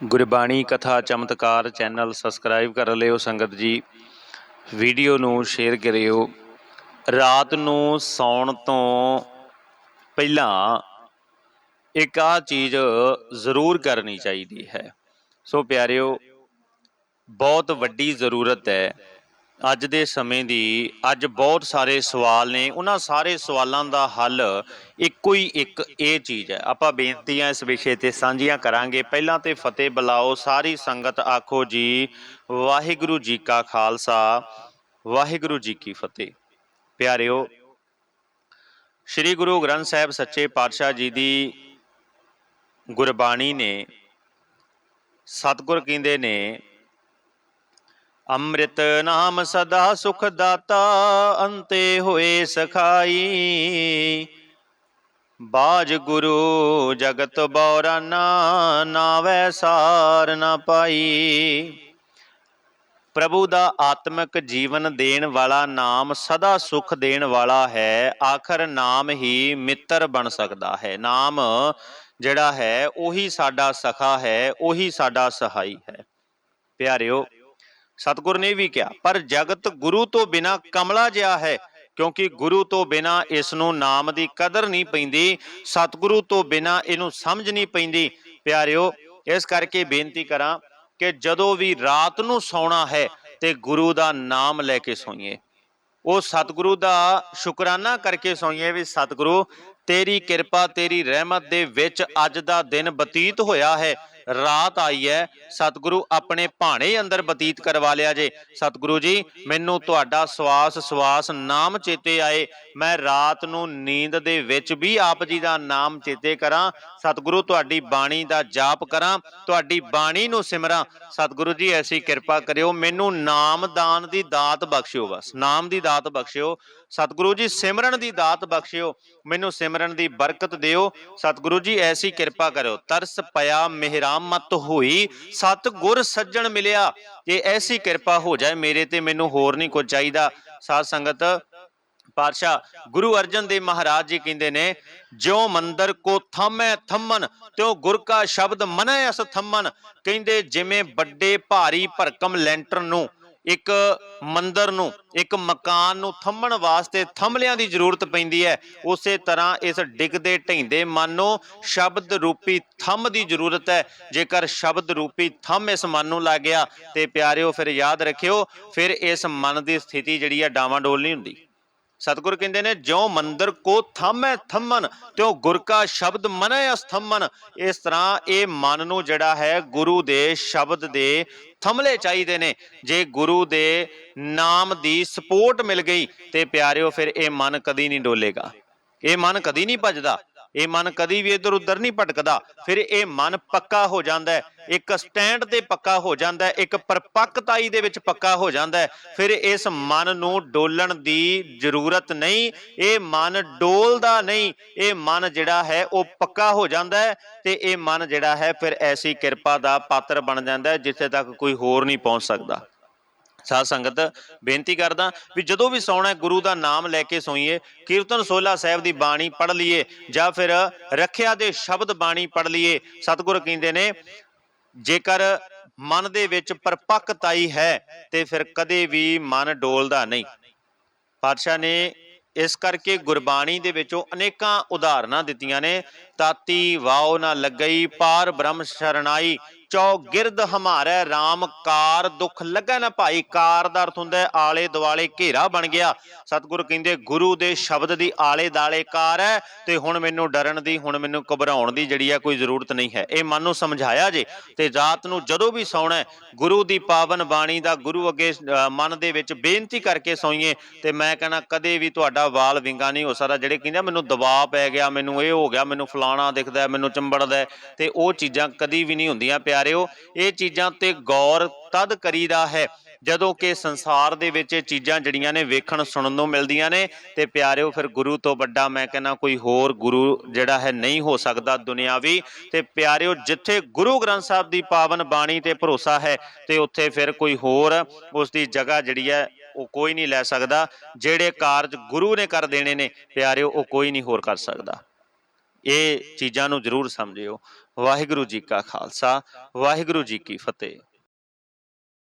ਗੁਰਬਾਣੀ ਕਥਾ ਚਮਤਕਾਰ channel subscribe ਕਰ ਲਿਓ ਸੰਗਤ ਜੀ। ਵੀਡੀਓ ਨੂੰ ਸ਼ੇਅਰ ਕਰਿਓ। ਰਾਤ ਨੂੰ ਸੌਣ ਤੋਂ ਪਹਿਲਾਂ ਇੱਕ ਆ ਚੀਜ਼ ਜ਼ਰੂਰ ਕਰਨੀ ਚਾਹੀਦੀ ਹੈ। ਸੋ ਪਿਆਰਿਓ, ਬਹੁਤ ਵੱਡੀ ਜ਼ਰੂਰਤ ਹੈ ਅੱਜ ਦੇ ਸਮੇਂ ਦੀ ਅੱਜ ਬਹੁਤ ਸਾਰੇ ਸਵਾਲ ਨੇ। ਉਹਨਾਂ ਸਾਰੇ ਸਵਾਲਾਂ ਦਾ ਹੱਲ ਇੱਕੋ ਹੀ ਇੱਕ ਇਹ ਚੀਜ਼ ਹੈ। ਆਪਾਂ ਬੇਨਤੀਆਂ ਇਸ ਵਿਸ਼ੇ ਤੇ ਸਾਂਝੀਆਂ ਕਰਾਂਗੇ। ਪਹਿਲਾਂ ਤੇ ਫਤਿਹ ਬੁਲਾਓ। ਸਾਰੀ ਸੰਗਤ ਆਖੋ ਜੀ, ਵਾਹਿਗੁਰੂ ਜੀ ਕਾ ਖਾਲਸਾ, ਵਾਹਿਗੁਰੂ ਜੀ ਕੀ ਫਤਿਹ। ਪਿਆਰਿਓ, ਸ੍ਰੀ ਗੁਰੂ ਗ੍ਰੰਥ ਸਾਹਿਬ ਸੱਚੇ ਪਾਤਸ਼ਾਹ ਜੀ ਦੀ ਗੁਰਬਾਣੀ ਨੇ, ਸਤਿਗੁਰ ਕਹਿੰਦੇ ਨੇ ਅੰਮ੍ਰਿਤ ਨਾਮ ਸਦਾ ਸੁਖ ਦਾਤਾ ਅੰਤੇ ਹੋਏ ਸਖਾਈ। ਬਾਜ ਗੁਰੂ ਜਗਤ ਬੌਰਾਨਾ ਨਾਵੈ ਸਾਰ ਨਾ ਪਾਈ। ਪ੍ਰਭੂ ਦਾ ਆਤਮਿਕ ਜੀਵਨ ਦੇਣ ਵਾਲਾ ਨਾਮ ਸਦਾ ਸੁਖ ਦੇਣ ਵਾਲਾ ਹੈ। ਆਖਰ ਨਾਮ ਹੀ ਮਿੱਤਰ ਬਣ ਸਕਦਾ ਹੈ। ਨਾਮ ਜਿਹੜਾ ਹੈ, ਉਹੀ ਸਾਡਾ ਸਖਾ ਹੈ, ਉਹੀ ਸਾਡਾ ਸਹਾਈ ਹੈ। ਪਿਆਰਿਓ ਸਤਿਗੁਰ ਨੇ ਵੀ ਕਿਹਾ, ਪਰ ਜਗਤ ਗੁਰੂ ਤੋਂ ਬਿਨਾ ਕਮਲਾ ਜਿਹਾ ਹੈ, ਕਿਉਂਕਿ ਗੁਰੂ ਤੋਂ ਬਿਨਾ ਇਸ ਨੂੰ ਨਾਮ ਦੀ ਕਦਰ ਨਹੀਂ ਪੈਂਦੀ, ਸਤਿਗੁਰੂ ਤੋਂ ਬਿਨਾ ਇਹਨੂੰ ਸਮਝ ਨਹੀਂ ਪੈਂਦੀ। ਪਿਆਰਿਓ, ਇਸ ਕਰਕੇ ਬੇਨਤੀ ਕਰਾਂ ਕਿ ਜਦੋਂ ਵੀ ਰਾਤ ਨੂੰ ਸੌਣਾ ਹੈ ਤੇ ਗੁਰੂ ਦਾ ਨਾਮ ਲੈ ਕੇ ਸੋਈਏ। ਉਹ ਸਤਿਗੁਰੂ ਦਾ ਸ਼ੁਕਰਾਨਾ ਕਰਕੇ ਸੋਈਏ ਵੀ ਸਤਿਗੁਰੂ, ਤੇਰੀ ਕਿਰਪਾ, ਤੇਰੀ ਰਹਿਮਤ ਦੇ ਵਿੱਚ ਅੱਜ ਦਾ ਦਿਨ ਬਤੀਤ ਹੋਇਆ ਹੈ ਰਾਤ ਆਈ ਹੈ। ਸਤਿਗੁਰੂ ਆਪਣੇ ਭਾਣੇ ਅੰਦਰ ਬਤੀਤ ਕਰਵਾ ਲਿਆ ਜੇ। ਸਤਿਗੁਰੂ ਜੀ, ਮੈਨੂੰ ਤੁਹਾਡਾ ਸਵਾਸ ਸਵਾਸ ਨਾਮ ਚੇਤੇ ਆਏ। ਮੈਂ ਰਾਤ ਨੂੰ ਨੀਂਦ ਦੇ ਵਿੱਚ ਵੀ ਆਪ ਜੀ ਦਾ ਨਾਮ ਚੇਤੇ ਕਰਾਂ। ਸਤਿਗੁਰੂ, ਤੁਹਾਡੀ ਬਾਣੀ ਦਾ ਜਾਪ ਕਰਾਂ। ਤੁਹਾਡੀ ਬਾਣੀ ਨੂੰ ਸਿਮਰਾਂ। ਸਤਿਗੁਰੂ ਜੀ, ਐਸੀ ਕਿਰਪਾ ਕਰਿਓ। ਮੈਨੂੰ ਨਾਮ ਦਾਨ ਦੀ ਦਾਤ ਬਖਸ਼ਿਓ ਬਸ। ਨਾਮ ਦੀ ਦਾਤ ਬਖਸ਼ਿਓ। ਸਤਿਗੁਰੂ ਜੀ, ਸਿਮਰਨ ਦੀ ਦਾਤ ਬਖਸ਼ਿਓ। ਮੈਨੂੰ ਸਿਮਰਨ ਦੀ ਬਰਕਤ ਦਿਓ। ਸਤਿਗੁਰੂ ਜੀ, ਐਸੀ ਕਿਰਪਾ ਕਰਿਓ। ਤਰਸ ਪਿਆ ਮਿਹਰਾਮਤ ਹੋਈ ਸਤ ਗੁਰ ਸੱਜਣ ਮਿਲਿਆ ਜੇ ਐਸੀ ਕਿਰਪਾ ਹੋ ਜਾਏ ਮੇਰੇ ਤੇ, ਮੈਨੂੰ ਹੋਰ ਨਹੀਂ ਕੁਝ ਚਾਹੀਦਾ। ਸਾਧ ਸੰਗਤ, ਪਾਤਸ਼ਾਹ ਗੁਰੂ ਅਰਜਨ ਦੇਵ ਮਹਾਰਾਜ ਜੀ ਕਹਿੰਦੇ ਨੇ, ਜਿਉ ਮੰਦਰ ਕੋ ਥਮੈ ਥੰਮਨ, ਤਿਉ ਗੁਰ ਕਾ ਸ਼ਬਦ ਮਨੈ ਅਸ ਥੰਮਨ। ਕਹਿੰਦੇ, ਜਿਵੇਂ ਵੱਡੇ ਭਾਰੀ ਭਰਕਮ ਲੈਂਟਰ ਨੂੰ ਇੱਕ ਮੰਦਰ ਨੂੰ, ਇੱਕ ਮਕਾਨ ਨੂੰ ਥੰਮਣ ਵਾਸਤੇ ਥੰਮਲਿਆਂ ਦੀ ਜ਼ਰੂਰਤ ਪੈਂਦੀ ਹੈ। ਉਸੇ ਤਰ੍ਹਾਂ ਇਸ ਡਿੱਗਦੇ ਢਹਿੰਦੇ ਮਨ ਨੂੰ ਸ਼ਬਦ ਰੂਪੀ ਥੰਮ ਦੀ ਜ਼ਰੂਰਤ ਹੈ। ਜੇਕਰ ਸ਼ਬਦ ਰੂਪੀ ਥੰਮ ਇਸ ਮਨ ਨੂੰ ਲੱਗ ਗਿਆ ਤੇ ਪਿਆਰਿਓ, ਫਿਰ ਯਾਦ ਰੱਖਿਓ, ਫਿਰ ਇਸ ਮਨ ਦੀ ਸਥਿਤੀ ਜਿਹੜੀ ਹੈ ਡਾਵਾਂਡੋਲ ਨਹੀਂ ਹੁੰਦੀ। ਸਤਿਗੁਰ ਕਹਿੰਦੇ ਨੇ, ਜਿਉ ਮੰਦਰ ਕੋ ਥੰਮੈ ਥੰਮਨ, ਤਿਉ ਗੁਰ ਕਾ ਸ਼ਬਦ ਮਨੈ ਅਸਥੰਮਨ। ਇਸ ਤਰ੍ਹਾਂ ਇਹ ਮਨ ਨੂੰ ਜਿਹੜਾ ਹੈ, ਗੁਰੂ ਦੇ ਸ਼ਬਦ ਦੇ ਥੰਮਲੇ ਚਾਹੀਦੇ ਨੇ। ਜੇ ਗੁਰੂ ਦੇ ਨਾਮ ਦੀ ਸਪੋਰਟ ਮਿਲ ਗਈ, ਤੇ ਪਿਆਰਿਓ, ਫਿਰ ਇਹ ਮਨ ਕਦੀ ਨਹੀਂ ਡੋਲੇਗਾ। ਇਹ ਮਨ ਕਦੀ ਨਹੀਂ ਭਜਦਾ। ਇਹ ਮਨ ਕਦੀ ਵੀ ਇੱਧਰ ਉੱਧਰ ਨਹੀਂ ਭਟਕਦਾ। ਫਿਰ ਇਹ ਮਨ ਪੱਕਾ ਹੋ ਜਾਂਦਾ ਹੈ। ਇੱਕ ਸਟੈਂਡ ਤੇ ਪੱਕਾ ਹੋ ਜਾਂਦਾ ਹੈ। ਇੱਕ ਪਰਪੱਕਤਾਈ ਦੇ ਵਿੱਚ ਪੱਕਾ ਹੋ ਜਾਂਦਾ ਹੈ। ਫਿਰ ਇਸ ਮਨ ਨੂੰ ਡੋਲਣ ਦੀ ਜ਼ਰੂਰਤ ਨਹੀਂ। ਇਹ ਮਨ ਡੋਲਦਾ ਨਹੀਂ। ਇਹ ਮਨ ਜਿਹੜਾ ਹੈ, ਉਹ ਪੱਕਾ ਹੋ ਜਾਂਦਾ ਹੈ ਤੇ ਇਹ ਮਨ ਜਿਹੜਾ ਹੈ, ਫਿਰ ਐਸੀ ਕਿਰਪਾ ਦਾ ਪਾਤਰ ਬਣ ਜਾਂਦਾ ਹੈ, ਜਿੱਥੇ ਤੱਕ ਕੋਈ ਹੋਰ ਨਹੀਂ ਪਹੁੰਚ ਸਕਦਾ। ਸਾਧ ਸੰਗਤ, ਬੇਨਤੀ ਕਰਦਾ ਵੀ ਜਦੋਂ ਵੀ ਸੌਣਾ ਗੁਰੂ ਦਾ ਨਾਮ ਲੈ ਕੇ ਸੋਈਏ, ਕੀਰਤਨ ਸੋਲਾ ਸਾਹਿਬ ਦੀ ਬਾਣੀ ਪੜ੍ਹ ਲਈਏ, ਜਾਂ ਫਿਰ ਰੱਖਿਆ ਦੇ ਸ਼ਬਦ ਬਾਣੀ ਪੜ੍ਹ ਲਈਏ, ਸਤਿਗੁਰ ਕਹਿੰਦੇ ਨੇ, ਜੇਕਰ ਮਨ ਦੇ ਵਿੱਚ ਪਰਪੱਕਤਾਈ ਹੈ, ਤੇ ਫਿਰ ਕਦੇ ਵੀ ਮਨ ਡੋਲਦਾ ਨਹੀਂ। ਪਾਤਸ਼ਾਹ ਨੇ ਇਸ ਕਰਕੇ ਗੁਰਬਾਣੀ ਦੇ ਵਿੱਚੋਂ ਅਨੇਕਾਂ ਉਦਾਹਰਨਾਂ ਦਿੱਤੀਆਂ ਨੇ ਤਾਤੀ ਵਾਓ ਨਾ ਲੱਗਈ, ਪਾਰ ਬ੍ਰਹਮ ਸ਼ਰਣਾਈ ਚੌਗਿਰਦ ਹਮਾਰੇ RAM ਕਾਰ ਦੁੱਖ ਲੱਗਾ ਨਾ ਭਾਈ, ਕਾਰ ਦਾ ਅਰਥ ਹੁੰਦਾ ਆਲੇ ਦੁਆਲੇ ਘੇਰਾ ਬਣ ਗਿਆ। ਸਤਿਗੁਰੂ ਕਹਿੰਦੇ, ਗੁਰੂ ਦੇ ਸ਼ਬਦ ਦੀ ਆਲੇ ਦਾਲੇ ਕਾਰ ਹੈ, ਤੇ ਹੁਣ ਮੈਨੂੰ ਡਰਨ ਦੀ, ਹੁਣ ਮੈਨੂੰ ਘਬਰਾਉਣ ਦੀ ਜਿਹੜੀ ਹੈ ਕੋਈ ਜ਼ਰੂਰਤ ਨਹੀਂ ਹੈ। ਇਹ ਮਨ ਨੂੰ ਸਮਝਾਇਆ ਜੇ, ਤੇ ਰਾਤ ਨੂੰ ਜਦੋਂ ਵੀ ਸੌਣਾ ਗੁਰੂ ਦੀ ਪਾਵਨ ਬਾਣੀ ਦਾ ਗੁਰੂ ਅੱਗੇ ਮਨ ਦੇ ਵਿੱਚ ਬੇਨਤੀ ਕਰਕੇ ਸੌਈਏ, ਤੇ ਮੈਂ ਕਹਿੰਦਾ, ਕਦੇ ਵੀ ਤੁਹਾਡਾ ਵਾਲ ਵਿੰਗਾ ਨਹੀਂ ਹੋ ਸਕਦਾ। ਜਿਹੜੇ ਕਹਿੰਦੇ ਮੈਨੂੰ ਦਬਾਅ ਪੈ ਗਿਆ, ਮੈਨੂੰ ਇਹ ਹੋ ਗਿਆ, ਮੈਨੂੰ ਫਲਾ ਫਲਾਣਾ ਦਿਖਦਾ ਮੈਨੂੰ ਚੰਬੜਦਾ ਹੈ, ਤੇ ਉਹ ਚੀਜ਼ਾਂ ਕਦੀ ਵੀ ਨਹੀਂ ਹੁੰਦੀਆਂ ਪਿਆਰਿਓ। ਇਹ ਚੀਜ਼ਾਂ ਤੇ ਗੌਰ ਤਦ ਕਰੀਦਾ ਹੈ ਜਦੋਂ ਕਿ ਸੰਸਾਰ ਦੇ ਵਿੱਚ ਇਹ ਚੀਜ਼ਾਂ ਜਿਹੜੀਆਂ ਨੇ ਵੇਖਣ ਸੁਣਨ ਨੂੰ ਮਿਲਦੀਆਂ ਨੇ ਤੇ ਪਿਆਰਿਓ ਫਿਰ ਗੁਰੂ ਤੋਂ ਵੱਡਾ ਮੈਂ ਕਹਿੰਦਾ ਕੋਈ ਹੋਰ ਗੁਰੂ ਜਿਹੜਾ ਹੈ ਨਹੀਂ ਹੋ ਸਕਦਾ ਦੁਨਿਆਵੀ ਤੇ ਪਿਆਰਿਓ ਜਿੱਥੇ ਗੁਰੂ ਗ੍ਰੰਥ ਸਾਹਿਬ ਦੀ ਪਾਵਨ ਬਾਣੀ ਤੇ ਭਰੋਸਾ ਹੈ ਤੇ ਉੱਥੇ ਫਿਰ ਕੋਈ ਹੋਰ ਉਸ ਦੀ ਜਗ੍ਹਾ ਜਿਹੜੀ ਹੈ ਉਹ ਕੋਈ ਨਹੀਂ ਲੈ ਸਕਦਾ। ਜਿਹੜੇ ਕਾਰਜ ਗੁਰੂ ਨੇ ਕਰ ਦੇਣੇ ਨੇ ਪਿਆਰਿਓ ਉਹ ਕੋਈ ਨਹੀਂ ਹੋਰ ਕਰ ਸਕਦਾ। ਇਹ ਚੀਜ਼ਾਂ ਨੂੰ ਜ਼ਰੂਰ ਸਮਝਿਓ। ਵਾਹਿਗੁਰੂ ਜੀ ਕਾ ਖਾਲਸਾ ਵਾਹਿਗੁਰੂ ਜੀ ਕੀ ਫਤਿਹ।